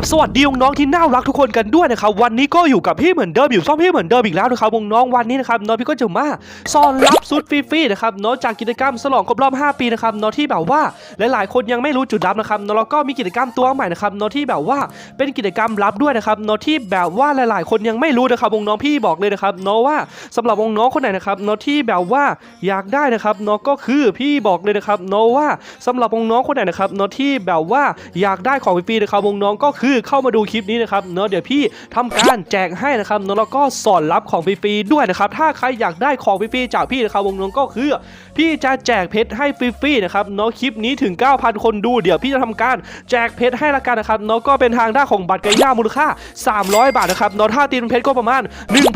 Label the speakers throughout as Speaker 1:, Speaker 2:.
Speaker 1: บสวัสดีน้องๆที่น่ารักทุกคนกันด้วยนะครับวันนี้ก็อยู่กับพี่เหมือนเดิมอยู่ช่องพี่เหมือนเดิมอีกแล้วนะครับน้องๆวันนี้นะครับน้องพี่ก็จะมาซ่อนรับซุดฟรีๆนะครับเนาะจากกิจกรรมฉลองครบรอบ 5 ปีนะครับเนาะที่แบบว่าหลายๆ คนยังไม่รู้จุดลับนะครับเนาะแล้วก็มีกิจกรรมตัวใหม่นะครับเนาะที่แบบว่าเป็นกิจกรรมลับด้วยนะครับเนาะที่แบบว่าหลาย ๆ คนยังไม่รู้นะครับน้องพี่บอกเลยนะครับเนาะว่าสำหรับน้องคนไหนนะครับเนาะที่แบบว่าอยากได้นะครับเนาะก็คือพี่บอกเลยนะครับเนาะว่าสำหรับน้องคนไหนนะครับเนาะที่แบบว่าอยากได้ของฟรีๆนะครับน้องก็คือือเข้ามาดูคลิปนี้นะครับเนาะเดี๋ยวพี่ทำการแจกให้นะครับเนาะแล้วก็สอนรับของฟรีๆด้วยนะครับถ้าใครอยากได้ของฟรีๆจากพี่นะครับน้องก็คือ พี่จะแจกเพชรให้ฟรีๆนะครับเนาะคลิปนี้ถึง 9,000 คนดูเดี๋ยวพี่จะทำการแจกเพชรให้ละกันนะครับเนาะก็เป็นทางด้านของบัตรไก่ย่ามูลค่า 300 บาทนะครับเนาะถ้าตีเป็นเพชรก็ประมาณ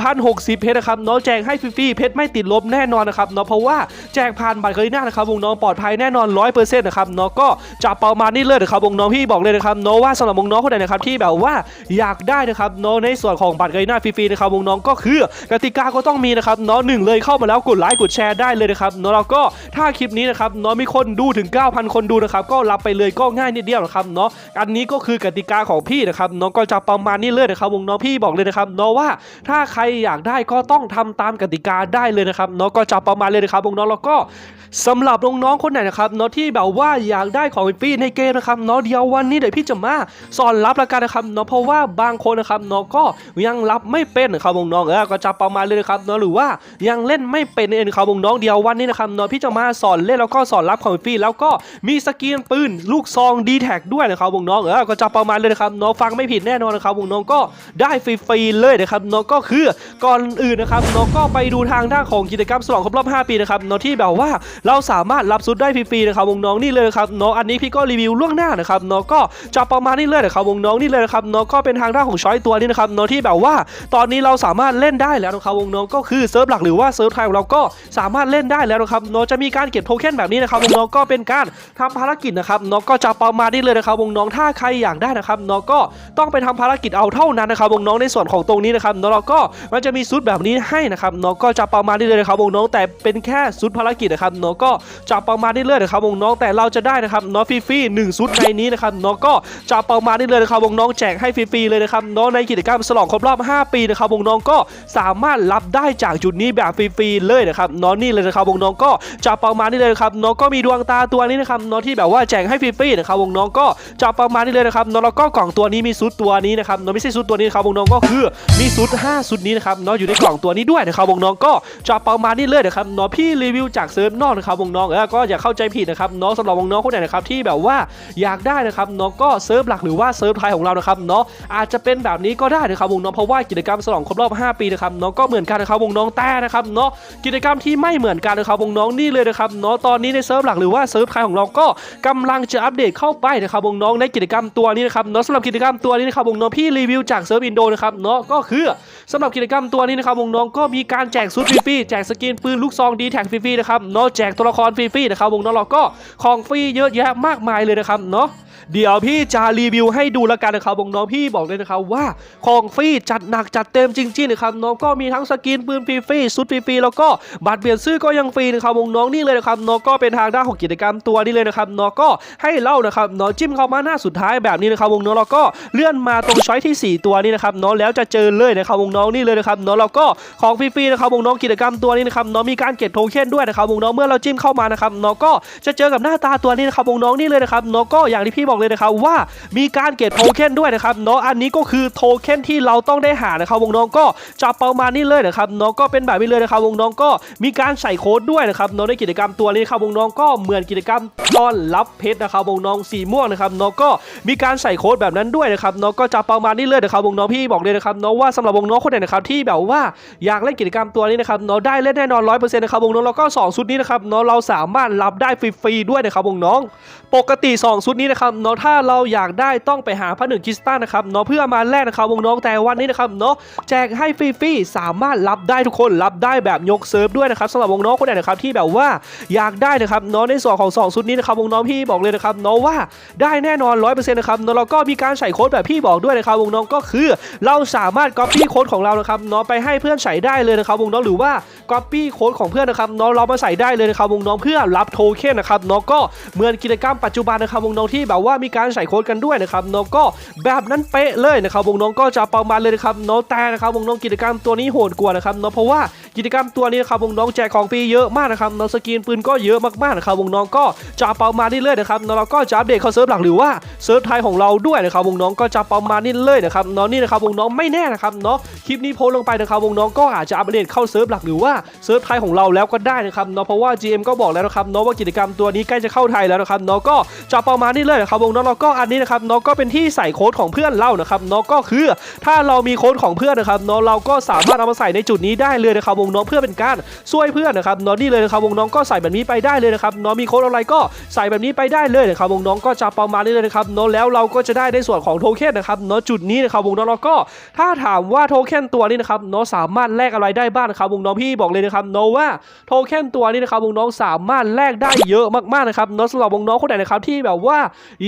Speaker 1: 1,060 เพชรนะครับเนาะแจกให้ฟรีๆเพชรไม่ติดลบแน่นอนนะครับเนาะเพราะว่าแจกผ่านบัตรไก่ย่านะครับวงน้องปลอดภัยแน่นอน100%นะครับเนาะก็จะประมาณนี้เลยนะครับวงน้องพี่บอกเลยนะครับเนาะว่าสำหรับวงน้องคนไหนนะครับที่แบบว่าอยากได้นะครับเนาะในส่วนของบัตรไก่ย่าฟรีๆนะครับวงน้องก็คือกติกาก็ต้องมีนะครับเนาะหนึ่งเลยเข้ามาแล้วกดไลค์กดแชร์ได้เลยนะครับเนาะแล้วก็ถ้าคลิปนี้นะครับเนาะมีคนดูถึง 9,000 คนดูนะครับก็รับไปเลยก็ง่ายนิดเดียวนะครับเนาะอันนี้ก็คือกติกาของพี่นะครับเนาะก็จะประมาณนี้เลยนะครับวงน้องพี่บอกเลยนะครับเนาะว่าถ้าใครอยากได้ก็ต้องทำตามกติกาได้เลยนะครับเนาะก็จะประมาณเลยนะครับวงน้องแล้วก็สำหรับน้องๆคนไหนนะครับเนาะที่แบบว่าอยากได้ของฟรีในเกมนะครับเนาะเดี๋ยววันนี้เดี๋ยวพี่จะมาสอนรับและกันนะครับเนาะเพราะว่าบางคนนะครับเนาะก็ยังรับไม่เป็นนะครับวงน้องเออก็จะประมาณเลยนะครับเนาะหรือว่ายังเล่นไม่เป็นเองครับวงน้องเดียววันนี้นะครับเนาะพี่จะมาสอนเล่นแล้วก็สอนรับของฟรีแล้วก็มีสกินปืนลูกซองดีแท็กด้วยนะครับวงน้องเออก็จะประมาณเลยนะครับเนาะฟังไม่ผิดแน่นอนนะครับวงน้องก็ได้ฟรีๆเลยนะครับเนาะก็คือก่อนอื่นนะครับเนาะก็ไปดูทางด้านของกิจกรรมฉลองครบรอบ 5 ปีนะครับเนาะที่แบบว่าเราสามารถรับซุดได้ฟรีๆนะครับวงน้องนี่เลยครับเนาะอันนี้พี่ก็รีวิวล่วงหน้านะครับเนาะก็จะประมาณนี้เลยนะครับวงน้องนี่เลยนะครับเนาะก็เป็นทางด้านของช้อยตัวนี้นะครับเนาะที่แบบว่า ตอนนี้เราสามารถเล่นได้แล้วนะครับวงน้องก็คือเซิร์ฟหลักหรือว่าเซิร์ฟไทยของเราก็สามารถเล่นได้แล้วนะครับเนาะจะมีการเก็บโทเค็นแบบนี้นะครับวงน้องก็เป็นการทำภารกิจนะครับเนาะก็จะประมาณนี้เลยนะครับวงน้องถ้าใครอยากได้นะครับเนาะก็ต้องไปทำภารกิจเอาเท่านั้นนะครับวงน้องในส่วนของตรงนี้นะครับเนาะเราก็มันจะมีซุดแบบนี้ให้นะครับเนาะก็จะประมาณนี้เลยนะครับวงน้องแต่เป็นแค่ซุดภารกิจนะครับเนาะก็จะประมาณนี้เลยนะครับวงน้องแต่เราจะได้นะครับเนาะฟรีๆหนึ่งซุดในนี้นะครับเนาะก็จะประมาณนี้เลยนะครับวงน้องแจกให้ฟรีๆเลยนะครับเนาะในกิจกรรมฉลองครบรอบ 5 ปีนะครับวงน้องก็สามารถรับได้จากจุดนี้แบบฟรีๆเลยนะครับเนาะนี่เลยนะครับวงน้องก็จะประมาณนี้เลยนะครับเนาะก็มีดวงตาตัวนี้นะครับเนาะที่แบบว่าแจกให้ฟรีๆนะครับวงน้องก็จะประมาณนี้เลยนะครับเนาะแล้วก็กล่องตัวนี้มีซุดตัวนี้นะครับเนาะไม่ใช่ซุดตัวนี้นะครับวงน้องก็คือมีซุด5ซุดนี้นะครับเนาะอยู่ในกล่องตัวนี้ด้วยนะครับวงน้องก็จะประมาณนี้เลยนะครับเนาะพี่รีวิวจากเซิร์ฟนอกนะครับวงน้องเออก็อย่าเข้าใจผิดนะครับเนาะสำหรับวงน้องคนไหนนะครับที่แบบว่าอยากได้นะครับเนาะก็เซิร์ฟหลักหรือว่าเซิร์ฟไทยของเรานะครับเนาะอาจจะเป็นแบบนี้ก็ได้นะครับวงน้องเพราะว่ากิจกรรมฉลองครบรอบ 5 ปีนะครับเนาะก็เหมือนกันนะครับวงน้องแต่นะครับเนาะกิจกรรมที่ไม่เหมือนกันนะครับวงน้องนี่เลยนะครับเนาะตอนนี้ในเซิร์ฟหลักหรือว่าเซิร์ฟไทยของเราก็กำลังจะอัปเดตเข้าไปนะครับวงน้องในกิจกรรมตัวนี้นะครับเนาะสำหรับกิจกรรมตัวนี้นะครับวงน้องพี่รีวิวจากเซิร์ฟอินโดนะครับเนาะก็คือสำหรับกิจกรรมตัวนี้นะครับวงน้องก็มีการแจกซุดฟรีๆแจกสกินปืนลูกซองดีแท็กฟรีๆนะครับเนาะแจกตัวละครฟรีๆนะครับวงน้องเราก็ของฟรีเยอะแยะมากมายเลยนะครับเนาะเดี๋ยวพี่จะรีวิวให้ดูแล้วกันนะครับวงน้องพี่บอกเลยนะครับว่าของฟรีจัดหนักจัดเต็มจริงๆนะครับน้องก็มีทั้งสกินปืนฟรีๆซุดฟรีๆแล้วก็บัตรเปลี่ยนซื้อก็ยังฟรีนะครับวงน้องนี่เลยนะครับน้องก็เป็นทางด้านของกิจกรรมตัวนี้เลยนะครับน้องก็ให้เล่านะครับน้องจิ้มเข้ามาหน้าสุดท้ายแบบนี้นะครับวงน้องเราก็เลื่อนมาตรงช้อยที่ 4 ตัวนี้นะครับน้องแล้วจะเจอเลยนะครับวงน้องนี่เลยนะครับน้องเราก็ของฟรีๆนะครับวงน้องกิจกรรมตัวนี้นะครับน้องมีการเก็บโทเค็นด้วยนะครับวงน้องเมื่อเราจิ้มเข้ามานะครับน้องก็จะเจอกับหน้าตาตัวนี้นะครับวงน้องนี่เลยนะครับน้องก็อย่างที่พี่บอกเลยนะครับว่ามีการเก็บโทเค็นด้วยนะครับเนาะอันนี้ก็คือโทเค็นที่เราต้องได้หานะครับวงน้องก็จะประมาณนี้เลยนะครับเนาะก็เป็นแบบนี้เลยนะครับวงน้องก็มีการใส่โค้ดด้วยนะครับเนาะในกิจกรรมตัวนี้ครับวงน้องก็เหมือนกิจกรรมต้อนรับเพชรนะครับวงน้องสีม่วงนะครับเนาะก็มีการใส่โค้ดแบบนั้นด้วยนะครับเนาะก็จะประมาณนี้เลยนะครับวงน้องพี่บอกเลยนะครับเนาะว่าสำหรับวงน้องคนไหนนะครับที่แบบว่าอยากเล่นกิจกรรมตัวนี้นะครับเนาะได้เล่นแน่นอนร้อยเปอร์เซ็นต์นะครับวงน้องแล้วก็สองชุดนี้นะครับเนาะเราสามารถรับได้ฟรีๆด้วยนะครับวงน้อง ปกติ 2 ชุดนี้นะครับเนาะถ้าเราอยากได้ต้องไปหาพระหนึ่งคริสตัลนะครับเนาะเพื่อมาแลกนะครับวงน้องแต่วันนี้นะครับเนาะแจกให้ฟรีๆสามารถรับได้ทุกคนรับได้แบบยกเซิร์ฟด้วยนะครับสำหรับวงน้องคนไหนนะครับที่แบบว่าอยากได้นะครับเนาะในส่วนของ2ชุดนี้นะครับวงน้องพี่บอกเลยนะครับเนาะว่าได้แน่นอน100%นะครับเนาะแล้วก็มีการใส่โค้ดแบบพี่บอกด้วยนะครับวงน้องก็คือ เราสามารถ copy โค้ดของเรานะครับเนาะไปให้เพื่อนใส่ได้เลยนะครับวงน้องหรือว่า copy โค้ดของเพื่อนนะครับเนาะเรามาใส่ได้เลยนะครับวงน้องเพื่อรับโทเค็นนะครับเนาะก็เหมือนกิจกรรมปัจจุบันนะครับวงน้องที่แบบว่ามีการใส่โค้ดกันด้วยนะครับน้องก็แบบนั้นเป๊ะเลยนะครับวงน้องก็จะประมาณเลยนะครับน้องแต่นะครับวงน้องกิจกรรมตัวนี้โหดกว่านะครับน้องเพราะว่า กิจกรรมตัวนี้นะครับวงน้องแจกของฟรีเยอะมากนะครับเนาะสกินปืนก็เยอะมากๆนะครับวงน้องก็จะประมาณนี้เลยนะครับเนาะเราก็จะอัปเดตเข้าเซิร์ฟหลักหรือว่าเซิร์ฟไทยของเราด้วยนะครับวงน้องก็จะประมาณนี้เลยนะครับเนาะนี่นะครับวงน้องไม่แน่นะครับเนาะคลิปนี้โพสลงไปนะครับวงน้องก็อาจจะอัปเดตเข้าเซิร์ฟหลักหรือว่าเซิร์ฟไทยของเราแล้วก็ได้นะครับเนาะเพราะว่า GM ก็บอกแล้วนะครับเนาะว่ากิจกรรมตัวนี้ใกล้จะเข้าไทยแล้วนะครับเนาะก็จะประมาณนี้เลยนะครับวงน้องเราก็อันนี้นะครับเนาะก็เป็นที่ใส่โค้ดของเพื่อนเรานะครับเนาะก็คือถ้าเรามีโค้ดของเพื่อนนะครับเนาะเราก็สามารถเอามาใส่ในจุดนี้ได้เลยนะครับวงน้องเพื่อเป็นการช่วยเพื่อนนะครับเนาะนี่เลยนะครับวงน้องก็ใส่แบบนี้ไปได้เลยนะครับเนาะมีโค้ดอะไรก็ใส่แบบนี้ไปได้เลยนะครับวงน้องก็จะประมาณนี้เลยนะครับเนาะแล้วเราก็จะได้ในส่วนของโทเค็นนะครับเนาะจุดนี้นะครับวงน้องเราก็ถ้าถามว่าโทเค็นตัวนี้นะครับเนาะสามารถแลกอะไรได้บ้างนะครับวงน้องพี่บอกเลยนะครับเนาะว่าโทเค็นตัวนี้นะครับวงน้องสามารถแลกได้เยอะมากๆนะครับเนาะสำหรับวงน้องคนไหนนะครับที่แบบว่า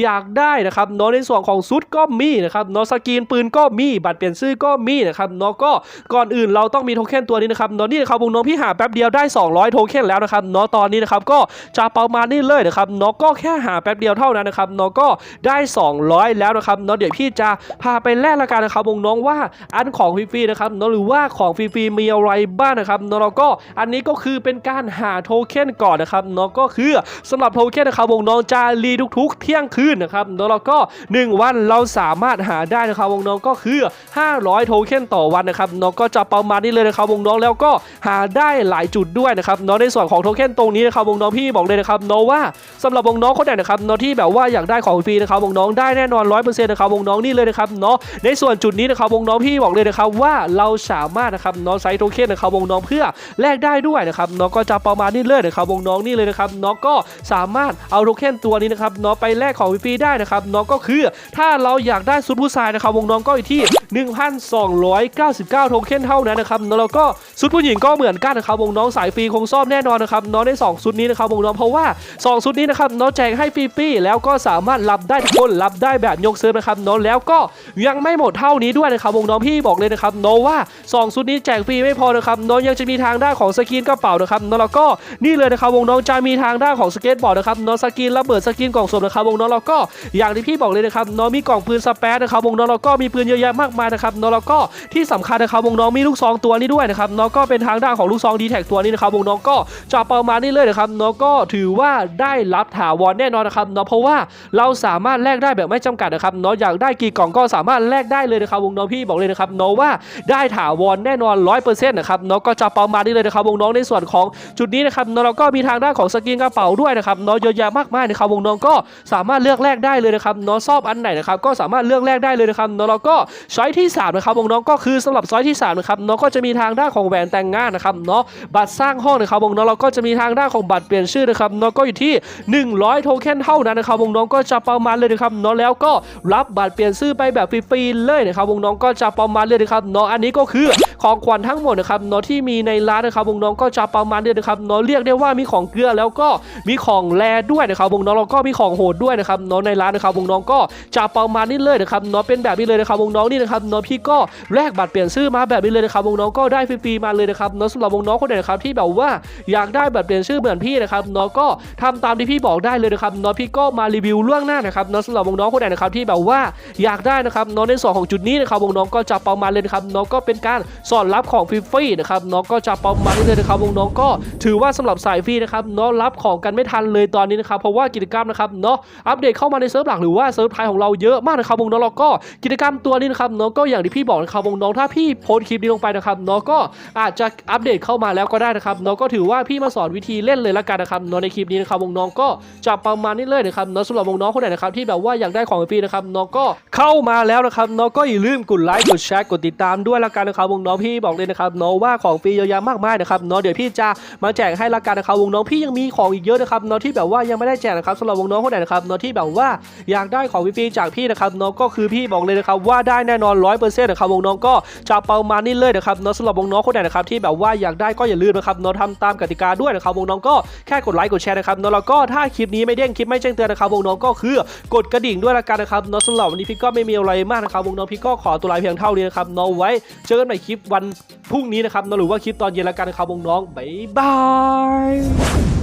Speaker 1: อยากได้นะครับเนาะในส่วนของซุดก็มีนะครับเนาะสกีนปืนก็มีบัตรเปลี่ยนชื่อก็มีนะครับเนาะก็ก่อนอื่นเราต้องมีโทเค็นตัวนี้นะครับนะนี่นะครับวงน้องพี่หาแป๊บเดียวได้ 200 โทเค็นแล้วนะครับเนาะตอนนี้นะครับก็จะประมาณนี้เลยนะครับเนาะก็แค่หาแป๊บเดียวเท่านั้นนะครับเนาะก็ได้ 200 แล้วนะครับเนาะเดี๋ยวพี่จะพาไปแลกละกันนะครับวงน้องว่าอันของฟรีๆนะครับเนาะหรือว่าของฟรีๆมีอะไรบ้างนะครับเนาะเราก็อันนี้ก็คือเป็นการหาโทเค็นก่อนนะครับเนาะก็คือสำหรับโทเค็นนะครับวงน้องจะรีทุกๆ เที่ยงคืนนะครับเนาะเราก็ 1 วันเราสามารถหาได้นะครับวงน้องก็คือ 500 โทเค็นต่อวันนะครับเนาะก็จะประมาณนี้เลยนะครับวงน้องแล้วก็หาได้หลายจุดด้วยนะครับเนาะในส่วนของโทเค็นตรงนี้นะครับวงน้องพี่บอกเลยนะครับเนาะว่าสำหรับวงน้องคนไหนนะครับเนาะที่แบบว่าอยากได้ของฟรีนะครับวงน้องได้แน่นอน100%นะครับวงน้องนี่เลยนะครับเนาะในส่วนจุดนี้นะครับวงน้องพี่บอกเลยนะครับว่าเราสามารถนะครับเนาะใช้โทเค็นนะครับวงน้องเพื่อแลกได้ด้วยนะครับเนาะก็จะประมาณนี้เลยนะครับวงน้องนี่เลยนะครับเนาะก็สามารถเอาโทเค็นตัวนี้นะครับเนาะไปแลกของฟรีได้นะครับเนาะก็คือถ้าเราอยากได้ซุดผู้ชายนะครับวงน้องก็อยู่ที่ 1,299 โทเค็นเท่านั้นนะครับเนาะแล้วก็ซุดผู้หญิงก็เหมือนกันนะครับวงน้องสายฟรีคงซ่อมแน่นอนนะครับนาะในสองซุดนี้นะครับวงน้องเพราะว่าสองซุดนี้นะครับเนาะแจกให้ฟรีๆแล้วก็สามารถรับได้ทุกคนรับได้แบบยกเซิร์ฟนะครับเนาะแล้วก็ยังไม่หมดเท่านี้ด้วยนะครับวงน้องพี่บอกเลยนะครับเนาะว่าสองซุดนี้แจกฟรีไม่พอนะครับเนาะยังจะมีทางด้านของสกินกระเป๋านะครับเนาะแล้วก็นี่เลยนะครับวงน้องจะมีทางด้านของสเก็ตบอร์ดนะครับเนาะสกินระเบิดสกินกล่องสมนะครับวงน้องแล้วก็อย่างที่พี่บอกเลยนะครับเนาะมีกล่องปืนสเปซนะครับวงน้องแล้วก็มีปืนเยอะแยะมากมายนะครับเนาะแล้วก็ที่สำคัญนะครับวงน้องมีลูกซองตัวนี้ด้วยนะครับเนาะก็เป็นทางด้านของลูกซองดีแท็ตัวนี้นะครับวงน้องก็จะประมาณนี้เลยนะครับเนาะก็ถือว่าได้รับถาวรแน่นอนนะครับเนาะเพราะว่าเราสามารถแลกได้แบบไม่จำกัดนะครับเนาะอยากได้กี่กล่องก็สามารถแลกได้เลยนะครับวงน้องพี่บอกเลยนะครับเนาะว่าได้ถาวรแน่นอน100%นะครับเนาะก็จะประมาณนี้เลยนะครับวงน้องในส่วนของจุดนี้นะครับเนาะเราก็มีทางด้านของสกินกระเป๋าด้วยนะครับเนาะเยอะแยะมากมายนะครับวงน้องก็สามารถเลือกแลกได้เลยนะครับเนาะชอบอันไหนนะครับก็สามารถเลือกแลกได้เลยนะครับเนาะเราก็ช้อยที่สามนะครับวงน้องก็คือสำหรับช้อยที่สามนะครับเนาะก็จะมีทางด้านของแหวนแต่งงานนะครับเนาะบัตรสร้างห้องนะครับวงน้องเราก็จะมีทางด้านของบัตรเปลี่ยนชื่อนะครับเนาะก็อยู่ที่ 100 โทเค็นเท่านั้นนะครับวงน้องก็จะประมาณเลยนะครับเนาะแล้วก็รับบัตรเปลี่ยนชื่อไปแบบฟรีๆเลยนะครับวงน้องก็จะประมาณเลยนะครับเนาะอันนี้ก็คือของขวัญทั้งหมดนะครับเนาะที่มีในร้านนะครับวงน้องก็จะประมาณเลยนะครับเนาะเรียกได้ว่ามีของเกลือแล้วก็มีของแลด้วยนะครับวงน้องเราก็มีของโหดด้วยนะครับเนาะในร้านนะครับวงน้องก็จะประมาณนี้เลยนะครับเนาะเป็นแบบนี้เลยนะครับวงน้องนี่นะครับเนาะพี่ก็แลกบัตรเปลี่ยนชื่อมาแบบนี้เลยนะครับวงน้องก็ได้ฟรีๆมาเลยนะครับเนาะสำหรับวงน้องคนไหนนะครับที่แบบว่าอยากได้แบัตรเปลี่ยนชื่อเหมือนพี่นะครับเนาะก็ทำตามที่พี่บอกได้เลยนะครับเนาะพี่ก็มารีวิวล่วงหน้านะครับเนาะสำหรับวงน้องคนไหนนะครับที่แบบว่าอยากได้นะครับเนาะในส่วนของจุดนี้นะครับวงน้องก็จะประมาณเลยนะครับเนาะก็เป็นการสอนรับของฟรีๆนะครับเนาะก็จะประมาณนี้เลยนะครับวงน้องก็ถือว่าสำหรับสายฟรีนะครับเนาะรับของกันไม่ทันเลยตอนนี้นะครับเพราะว่ากิจกรรมนะครับเนาะอัปเดตเข้ามาในเซิร์ฟหลักหรือว่าเซิร์ฟไทยของเราเยอะมากนะครับวงน้องเราก็กิจกรรมตัวนี้นะครับเนาะก็อย่างที่พี่บอกนะครับวงน้องถ้าพี่โพสคลิปนี้ลงไปนะครับเนาะก็อาจจะอัปเดตเข้ามาแล้วก็ได้นะครับเนาะก็ถือว่าพี่มาสอนวิธีเล่นเลยละกันนะครับเนาะในคลิปนี้นะครับวงน้องก็จะประมาณนี้เลยนะครับเนาะสำหรับวงน้องคนไหนนะครับที่แบบว่าอยากได้ของฟรีนะครับเนาะก็เข้ามาแล้วนะครับเนาะก็อย่าลืมกดไลค์กดแชร์กดติดตามด้วยละกันนะครับวงน้องพี่บอกเลยนะครับเนาะว่าของฟรีเยอะแยะมากมายนะครับเนาะเดี๋ยวพี่จะมาแจกให้ละกันนะครับวงน้องพี่ยังมีของอีกเยอะนะครับเนาะที่แบบว่ายังไม่ได้แจกนะครับสำหรับวงน้องคนไหนนะครับเนาะที่แบบว่าอยากได้ของฟรีจากพี่นะครับเนาะก็คือพี่บอกเลยนะครับว่าได้แน่นอน100%นะครับวงน้องก็จะประมาณนี้เลยนะครับเนาะสำหรับวงน้องคนไหนนะครับที่แบบว่าอยากได้ก็อย่าลืมนะครับเนาะทำตามกติกาด้วยนะครับวงน้องก็แค่กดไลค์กดแชร์นะครับเนาะแล้วก็ถ้าคลิปนี้ไม่เด้งคลิปไม่แจ้งเตือนนะครับวงน้องก็คือกดกระดิ่งด้วยละกันนะครับเนาะสำหรับวันนี้พี่ก็ไม่มีอะไรมากนะครับวงน้องพี่ก็ขอตัวลาเพียงเท่านี้นะครับเนาะไว้เจอกันใหม่คลิปวันพรุ่งนี้นะครับเนาะหรือว่าคลิปตอนเย็นละกันนะครับวงน้องบ๊ายบาย